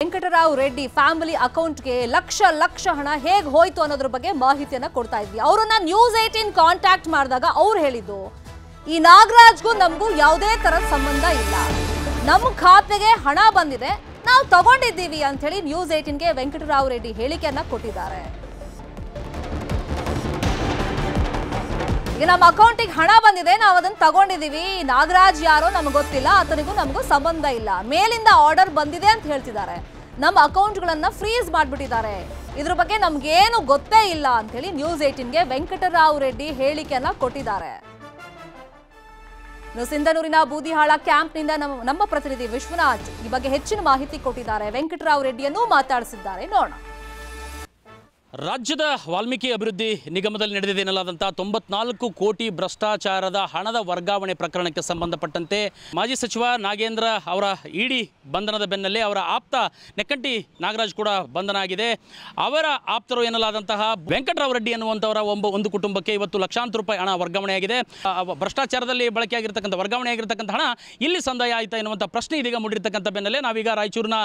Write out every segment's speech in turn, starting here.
Venkatarao Reddy family ಅಕೌಂಟ್ಗೆ ಲಕ್ಷ ಲಕ್ಷ ಹಣ ಹೇಗೆ ಹೋಯ್ತು ಅನ್ನೋದ್ರ ಬಗ್ಗೆ ಮಾಹಿತಿಯನ್ನ ಕೊಡ್ತಾ ಇದ್ವಿ. ಅವರನ್ನ ನ್ಯೂಸ್ ಏಟೀನ್ ಕಾಂಟ್ಯಾಕ್ಟ್ ಮಾಡಿದಾಗ ಅವ್ರು ಹೇಳಿದ್ದು, ಈ ನಾಗರಾಜ್ಗೂ ನಮಗೂ ಯಾವುದೇ ತರದ ಸಂಬಂಧ ಇಲ್ಲ. ನಮ್ಮ ಖಾತೆಗೆ ಹಣ ಬಂದಿದೆ, ನಾವು ತಗೊಂಡಿದ್ದೀವಿ ಅಂತ ಹೇಳಿ ನ್ಯೂಸ್ ಏಟೀನ್ಗೆ ವೆಂಕಟರಾವ್ ರೆಡ್ಡಿ ಹೇಳಿಕೆಯನ್ನ ಕೊಟ್ಟಿದ್ದಾರೆ. ನಮ್ಮ ಅಕೌಂಟಿಗೆ ಹಣ ಬಂದಿದೆ, ನಾವು ಅದನ್ನ ತಗೊಂಡಿದೀವಿ. ನಾಗರಾಜ್ ಯಾರೋ ನಮ್ಗೆ ಗೊತ್ತಿಲ್ಲ, ಆತನಿಗೂ ನಮಗೂ ಸಂಬಂಧ ಇಲ್ಲ. ಮೇಲಿಂದ ಆರ್ಡರ್ ಬಂದಿದೆ ಅಂತ ಹೇಳ್ತಿದ್ದಾರೆ. ನಮ್ಮ ಅಕೌಂಟ್ಗಳನ್ನ ಫ್ರೀಸ್ ಮಾಡ್ಬಿಟ್ಟಿದ್ದಾರೆ. ಇದ್ರ ಬಗ್ಗೆ ನಮ್ಗೇನು ಗೊತ್ತೇ ಇಲ್ಲ ಅಂತ ಹೇಳಿ ನ್ಯೂಸ್ ಏಟೀನ್ಗೆ ವೆಂಕಟರಾವ್ ರೆಡ್ಡಿ ಹೇಳಿಕೆಯನ್ನ ಕೊಟ್ಟಿದ್ದಾರೆ. ಸಿಂಧನೂರಿನ ಬೂದಿಹಾಳ ಕ್ಯಾಂಪ್ನಿಂದ ನಮ್ಮ ನಮ್ಮ ಪ್ರತಿನಿಧಿ ವಿಶ್ವನಾಥ್ ಈ ಬಗ್ಗೆ ಹೆಚ್ಚಿನ ಮಾಹಿತಿ ಕೊಟ್ಟಿದ್ದಾರೆ. ವೆಂಕಟರಾವ್ ರೆಡ್ಡಿಯನ್ನು ಮಾತಾಡಿಸಿದ್ದಾರೆ. ನೋಡೋಣ. ರಾಜ್ಯದ ವಾಲ್ಮೀಕಿ ಅಭಿವೃದ್ಧಿ ನಿಗಮದಲ್ಲಿ ನಡೆದಿದೆ ಎನ್ನಲಾದಂಥ ತೊಂಬತ್ನಾಲ್ಕು ಕೋಟಿ ಭ್ರಷ್ಟಾಚಾರದ ಹಣದ ವರ್ಗಾವಣೆ ಪ್ರಕರಣಕ್ಕೆ ಸಂಬಂಧಪಟ್ಟಂತೆ ಮಾಜಿ ಸಚಿವ ನಾಗೇಂದ್ರ ಅವರ ಇಡಿ ಬಂಧನದ ಬೆನ್ನಲ್ಲೇ ಅವರ ಆಪ್ತ ನೆಕ್ಕಂಟಿ ನಾಗರಾಜ್ ಕೂಡ ಬಂಧನ ಆಗಿದೆ. ಅವರ ಆಪ್ತರು ಎನ್ನಲಾದಂತಹ ವೆಂಕಟರಾವ್ ರೆಡ್ಡಿ ಎನ್ನುವಂಥವರ ಒಬ್ಬ ಒಂದು ಕುಟುಂಬಕ್ಕೆ ಇವತ್ತು ಲಕ್ಷಾಂತರ ರೂಪಾಯಿ ಹಣ ವರ್ಗಾವಣೆಯಾಗಿದೆ. ಭ್ರಷ್ಟಾಚಾರದಲ್ಲಿ ಬಳಕೆಯಾಗಿರ್ತಕ್ಕಂಥ ವರ್ಗಾವಣೆಯಾಗಿರ್ತಕ್ಕಂಥ ಹಣ ಇಲ್ಲಿ ಸಂದಾಯ ಆಯಿತಾ ಎನ್ನುವಂಥ ಪ್ರಶ್ನೆ ಇದೀಗ ಮೂಡಿರ್ತಕ್ಕಂಥ ಬೆನ್ನಲ್ಲೇ ನಾವೀಗ ರಾಯಚೂರಿನ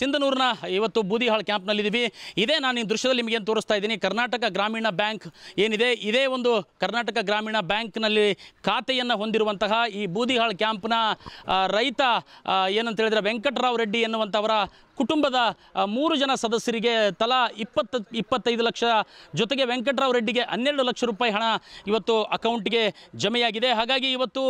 ಸಿಂಧನೂರಿನ ಇವತ್ತು ಬೂದಿಹಾಳ್ ಕ್ಯಾಂಪ್ನಲ್ಲಿದ್ದೀವಿ. ಇದೇ ನಾನು ಈ ದೃಶ್ಯದಲ್ಲಿ ನಿಮಗೆ ತೋರಿಸ್ತಾ ಇದ್ದೀನಿ. ಕರ್ನಾಟಕ ಗ್ರಾಮೀಣ ಬ್ಯಾಂಕ್ ಏನಿದೆ? ಇದೇ ಒಂದು ಕರ್ನಾಟಕ ಗ್ರಾಮೀಣ ಬ್ಯಾಂಕ್ನಲ್ಲಿ ಖಾತೆಯನ್ನು ಹೊಂದಿರುವಂತಹ ಈ ಬೂದಿಹಾಳ್ ಕ್ಯಾಂಪ್ನ ರೈತ ಏನಂತ ಹೇಳಿದ್ರೆ ವೆಂಕಟರಾವ್ ರೆಡ್ಡಿ ಎನ್ನುವಂಥವರ ಕುಟುಂಬದ ಮೂರು ಜನ ಸದಸ್ಯರಿಗೆ ತಲಾ ಇಪ್ಪತ್ತು, ಇಪ್ಪತ್ತೈದು ಲಕ್ಷ ಜೊತೆಗೆ ವೆಂಕಟರಾವ್ ರೆಡ್ಡಿಗೆ ಹನ್ನೆರಡು ಲಕ್ಷ ರೂಪಾಯಿ ಹಣ ಇವತ್ತು ಅಕೌಂಟ್ಗೆ ಜಮೆಯಾಗಿದೆ. ಹಾಗಾಗಿ ಇವತ್ತು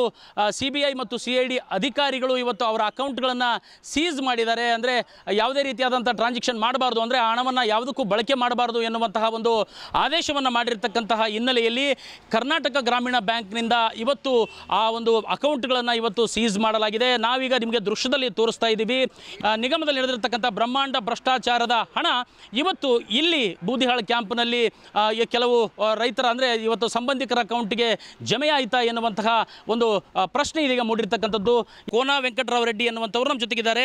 ಸಿ ಮತ್ತು ಸಿ ಅಧಿಕಾರಿಗಳು ಇವತ್ತು ಅವರ ಅಕೌಂಟ್ಗಳನ್ನು ಸೀಸ್ ಮಾಡಿದ್ದಾರೆ. ಅಂದರೆ ಯಾವುದೇ ರೀತಿಯಾದಂಥ ಟ್ರಾನ್ಸಾಕ್ಷನ್ ಮಾಡಬಾರ್ದು. ಅಂದರೆ ಆ ಹಣವನ್ನು ಯಾವುದಕ್ಕೂ ಬಳಕೆ ಮಾಡಬಾರ್ದು ಎನ್ನುವಂತಹ ಒಂದು ಆದೇಶವನ್ನು ಮಾಡಿರ್ತಕ್ಕಂತಹ ಹಿನ್ನೆಲೆಯಲ್ಲಿ ಕರ್ನಾಟಕ ಗ್ರಾಮೀಣ ಬ್ಯಾಂಕ್ನಿಂದ ಇವತ್ತು ಆ ಒಂದು ಅಕೌಂಟ್ಗಳನ್ನು ಇವತ್ತು ಸೀಸ್ ಮಾಡಲಾಗಿದೆ. ನಾವೀಗ ನಿಮಗೆ ದೃಶ್ಯದಲ್ಲಿ ತೋರಿಸ್ತಾ ಇದ್ದೀವಿ. ನಿಗಮದಲ್ಲಿ ನಡೆದಿರ್ತಕ್ಕಂಥ ಬ್ರಹ್ಮಾಂಡ ಭ್ರಷ್ಟಾಚಾರದ ಹಣ ಇವತ್ತು ಇಲ್ಲಿ ಬೂದಿಹಾಳ ಕ್ಯಾಂಪ್ನಲ್ಲಿ ಕೆಲವು ರೈತರ ಅಂದರೆ ಇವತ್ತು ಸಂಬಂಧಿಕರ ಅಕೌಂಟ್ಗೆ ಜಮೆ ಆಯಿತಾ ಎನ್ನುವಂತಹ ಒಂದು ಪ್ರಶ್ನೆ ಇದೀಗ ಮೂಡಿರ್ತಕ್ಕಂಥದ್ದು. ಕೋನಾ ವೆಂಕಟರಾವ್ ರೆಡ್ಡಿ ಎನ್ನುವಂಥವ್ರು ನಮ್ಮ ಜೊತೆಗಿದ್ದಾರೆ.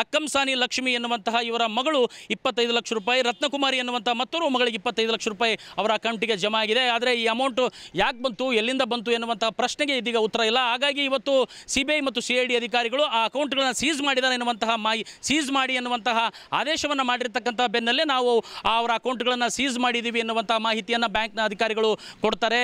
ಲಕ್ಕಂಸಾನಿ ಲಕ್ಷ್ಮಿ ಎನ್ನುವಂತಹ ಇವರ ಮಗಳು ಇಪ್ಪತ್ತೈದು ಲಕ್ಷ ರೂಪಾಯಿ, ರತ್ನಕುಮಾರಿ ಎನ್ನುವಂಥ ಮತ್ತೊರು ಮಗಳಿಗೆ ಇಪ್ಪತ್ತೈದು ಲಕ್ಷ ರೂಪಾಯಿ ಅವರ ಅಕೌಂಟಿಗೆ ಜಮಾ ಆಗಿದೆ. ಆದರೆ ಈ ಅಮೌಂಟು ಯಾಕೆ ಬಂತು, ಎಲ್ಲಿಂದ ಬಂತು ಎನ್ನುವಂಥ ಪ್ರಶ್ನೆಗೆ ಇದೀಗ ಉತ್ತರ ಇಲ್ಲ. ಹಾಗಾಗಿ ಇವತ್ತು ಸಿ ಬಿ ಐ ಮತ್ತು ಸಿ ಅಧಿಕಾರಿಗಳು ಆ ಅಕೌಂಟ್ಗಳನ್ನು ಸೀಸ್ ಮಾಡಿದ್ದಾರೆ ಎನ್ನುವಂತಹ ಮಾಹಿ, ಸೀಸ್ ಮಾಡಿ ಎನ್ನುವಂತಹ ಆದೇಶವನ್ನು ಮಾಡಿರ್ತಕ್ಕಂಥ ಬೆನ್ನಲ್ಲೇ ನಾವು ಅವರ ಅಕೌಂಟ್ಗಳನ್ನು ಸೀಸ್ ಮಾಡಿದ್ದೀವಿ ಎನ್ನುವಂತಹ ಮಾಹಿತಿಯನ್ನು ಬ್ಯಾಂಕ್ನ ಅಧಿಕಾರಿಗಳು ಕೊಡ್ತಾರೆ.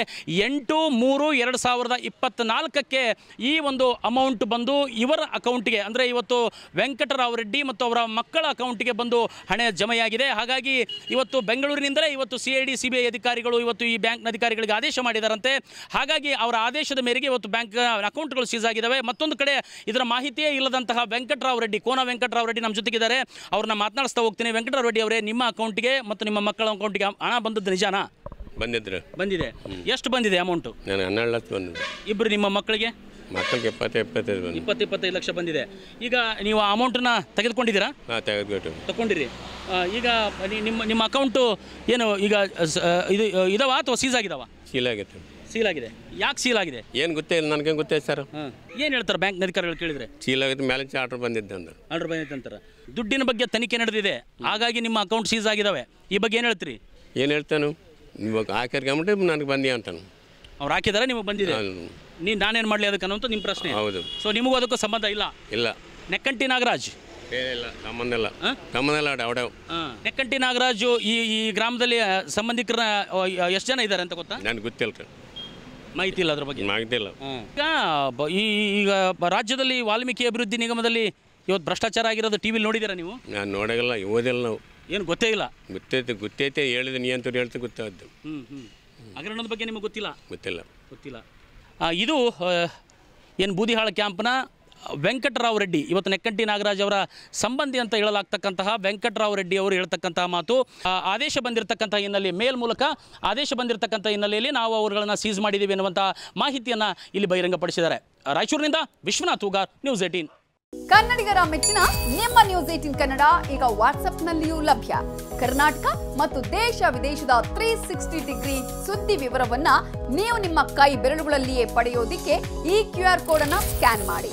ಎಂಟು, ಮೂರು, ಎರಡು ಸಾವಿರದ ಇಪ್ಪತ್ತ್ನಾಲ್ಕಕ್ಕೆ ಈ ಒಂದು ಅಮೌಂಟ್ ಬಂದು ಇವರ ಅಕೌಂಟ್ಗೆ ಅಂದರೆ ಇವತ್ತು ವೆಂಕಟರಾವ್ ರೆಡ್ಡಿ ಮತ್ತು ಅವರ ಮಕ್ಕಳ ಅಕೌಂಟ್ಗೆ ಬಂದು ಹಣ ಜಮೆಯಾಗಿದೆ. ಹಾಗಾಗಿ ಇವತ್ತು ಬೆಂಗಳೂರಿನಿಂದಲೇ ಇವತ್ತು ಸಿ ಐ ಐ ಅಧಿಕಾರಿಗಳು ಇವತ್ತು ಈ ಬ್ಯಾಂಕ್ನ ಅಧಿಕಾರಿಗಳಿಗೆ ಆದೇಶ ಮಾಡಿದಾರಂತೆ. ಹಾಗಾಗಿ ಅವರ ಆದೇಶದ ಮೇರೆಗೆ ಇವತ್ತು ಬ್ಯಾಂಕ್ ಅಕೌಂಟ್ಗಳು ಸೀಸ್ ಆಗಿದ್ದಾವೆ ಮತ್ತೊಂದು ಕಡೆ ಇದರ ಮಾಹಿತಿಯೇ ಇಲ್ಲದಂತಹ ವೆಂಕಟರಾವ್ ರೆಡ್ಡಿ ಕೋನ ವೆಂಕಟರಾವ್ ರೆಡ್ಡಿ ನಮ್ಮ ಜೊತೆಗಿದ್ದಾರೆ. ಅವ್ರನ್ನ ಮಾತನಾಡಿಸ್ತಾ ಹೋಗ್ತೀನಿ. ವೆಂಕಟರಾವ್ ರೆಡ್ಡಿ ಅವರೇ ನಿಮ್ಮ ಅಕೌಂಟ್ಗೆ ಮತ್ತು ನಿಮ್ಮ ಮಕ್ಕಳ ಅಕೌಂಟ್ಗೆ ಹಣ ಬಂದದ್ದು ನಿಜಾನಾ? ಬಂದಿದ್ರು. ಬಂದಿದೆ. ಎಷ್ಟು ಬಂದಿದೆ ಅಮೌಂಟು ನಾನು ಹನ್ನೆರಡು ಲಕ್ಷ ಬಂದಿದೆ. ಇಬ್ಬರು ನಿಮ್ಮ ಮಕ್ಕಳಿಗೆ? ಮಕ್ಕಳಿಗೆ ಎಪ್ಪತ್ತು ಎಪ್ಪತ್ತೈದು ಇಪ್ಪತ್ತು ಇಪ್ಪತ್ತೈದು ಲಕ್ಷ ಬಂದಿದೆ. ಈಗ ನೀವು ಆ ಅಮೌಂಟನ್ನ ತೆಗೆದುಕೊಂಡಿದ್ದೀರಾ? ಹಾಂ ತೆಗೆದುಬಿಟ್ಟು ತಗೊಂಡಿರಿ ಈಗ ನಿಮ್ಮ ನಿಮ್ಮ ಅಕೌಂಟು ಏನು ಈಗ ಇದು ಇದಾವ ಅಥವಾ ಸೀಸ್ ಆಗಿದಾವ? ಸೀಲ್ ಆಗಿತ್ತು. ಸೀಲ್ ಆಗಿದೆ? ಯಾಕೆ ಸೀಲ್ ಆಗಿದೆ? ಏನು ಗೊತ್ತೇ ಇಲ್ಲ ನನಗೇನು ಗೊತ್ತೇ ಸರ್. ಹಾಂ. ಏನು ಹೇಳ್ತಾರೆ ಬ್ಯಾಂಕ್ ಅಧಿಕಾರಿಗಳು ಕೇಳಿದ್ರೆ? ಸೀಲ್ ಆಗಿತ್ತು ಮೇಲೆ ಆರ್ಡರ್ ಬಂದಿದ್ದೆ ಅಂದ್ರೆ. ಆರ್ಡರ್ ಬಂದಿದ್ದೆ ಅಂತಾರೆ. ದುಡ್ಡಿನ ಬಗ್ಗೆ ತನಿಖೆ ನಡೆದಿದೆ. ಹಾಗಾಗಿ ನಿಮ್ಮ ಅಕೌಂಟ್ ಸೀಸ್ ಆಗಿದಾವೆ. ಈ ಬಗ್ಗೆ ಏನು ಹೇಳ್ತೀರಿ? ಏನು ಹೇಳ್ತಾನು? ಇವಾಗ ಹಾಕಿರ್ಕೊಂಬಿಟ್ಟು ನನಗೆ ಬಂದಿ ಅಂತಾನು. ಅವ್ರು ಹಾಕಿದಾರೆ ನಿಮಗೆ ಬಂದಿದೆ. ನಾನು- ನೀನು ನಾನೇನು ಮಾಡಲಿ ಅದಕ್ಕೆ ಅನ್ನೋಂಥ ನಿಮ್ಮ ಪ್ರಶ್ನೆ. ಹೌದು. ಸೊ ನಿಮಗೂ ಅದಕ್ಕೂ ಸಂಬಂಧ ಇಲ್ಲ? ಇಲ್ಲ. ನೆಕ್ಕಂಟಿ ನಾಗರಾಜ್. ಸಂಬಂಧ ಇಲ್ಲ. ಸಂಬಂಧ ಇಲ್ಲ ಅವಡವ್ ನೆಕ್ಕಂಟಿ ನಾಗರಾಜು ಈ ಈ ಗ್ರಾಮದಲ್ಲಿ ಸಂಬಂಧಿಕರ ಎಷ್ಟು ಜನ ಇದ್ದಾರೆ ಅಂತ ಗೊತ್ತಾ? ನನಗೆ ಗೊತ್ತಿಲ್ಲ ಮಾಹಿತಿ ಇಲ್ಲ ಅದ್ರ ಬಗ್ಗೆ? ಮಾಹಿತಿ ಇಲ್ಲ. ಈಗ ಬ- ಈ ಈಗ ಬ- ರಾಜ್ಯದಲ್ಲಿ ವಾಲ್ಮೀಕಿ ಅಭಿವೃದ್ಧಿ ನಿಗಮದಲ್ಲಿ ಇವತ್ತು ಭ್ರಷ್ಟಾಚಾರ ಆಗಿರೋದು ಟಿ ವಿಲಿ ನೋಡಿದ್ದೀರಾ ನೀವು? ನಾನು ನೋಡೋಲ್ಲ ಓದಿಲ್ಲ ನಾವು. ಏನು ಗೊತ್ತೇ ಇಲ್ಲ? ಗೊತ್ತೈತೆ ಗೊತ್ತೈತೆ ಹೇಳಿದ ನೀ ಅಂತ ಹೇಳ್ತಾ ಗೊತ್ತಾದ್ದು. ಹ್ಞೂ ಹ್ಞೂ ಹಗರಣದ ಬಗ್ಗೆ ನಿಮಗೆ ಗೊತ್ತಿಲ್ಲ? ಗೊತ್ತಿಲ್ಲ. ಗೊತ್ತಿಲ್ಲ. ಆ, ಇದು ಏನು ಬೂದಿಹಾಳ ಕ್ಯಾಂಪ್ನ ವೆಂಕಟರಾವ್ ರೆಡ್ಡಿ. ಇವತ್ತು ನೆಕ್ಕಂಟಿ ನಾಗರಾಜ್ ಅವರ ಸಂಬಂಧಿ ಅಂತ ಹೇಳಲಾಗ್ತಕ್ಕಂತಹ ವೆಂಕಟರಾವ್ ರೆಡ್ಡಿ ಅವರು ಹೇಳ್ತಕ್ಕಂತಹ ಮಾತು ಆದೇಶ ಬಂದಿರತಕ್ಕಂಥ ಹಿನ್ನೆಲೆ ಮೇಲ್ ಮೂಲಕ ಆದೇಶ ಬಂದಿರತಕ್ಕಂಥ ಹಿನ್ನೆಲೆಯಲ್ಲಿ ನಾವು ಅವರುಗಳನ್ನು ಸೀಸ್ ಮಾಡಿದ್ದೀವಿ ಎನ್ನುವಂಥ ಮಾಹಿತಿಯನ್ನು ಇಲ್ಲಿ ಬಹಿರಂಗಪಡಿಸಿದ್ದಾರೆ. ರಾಯಚೂರಿನಿಂದ ವಿಶ್ವನಾಥ್ ಉಗಾರ್ ನ್ಯೂಸ್ ಏಟೀನ್ ಕನ್ನಡಿಗರ ಮೆಚ್ಚಿನ ನಿಮ್ಮ ನ್ಯೂಸ್ ಏಟಿನ್ ಕನ್ನಡ ಈಗ ವಾಟ್ಸ್ಆಪ್ನಲ್ಲಿಯೂ ಲಭ್ಯ. ಕರ್ನಾಟಕ ಮತ್ತು ದೇಶ ವಿದೇಶದ ತ್ರೀ ಸಿಕ್ಸ್ಟಿ ಡಿಗ್ರಿ ಸುದ್ದಿ ವಿವರವನ್ನ ನೀವು ನಿಮ್ಮ ಕೈ ಬೆರಳುಗಳಲ್ಲಿಯೇ ಪಡೆಯೋದಿಕ್ಕೆ ಈ ಕ್ಯೂ ಆರ್ ಕೋಡ್ ಅನ್ನ ಸ್ಕ್ಯಾನ್ ಮಾಡಿ.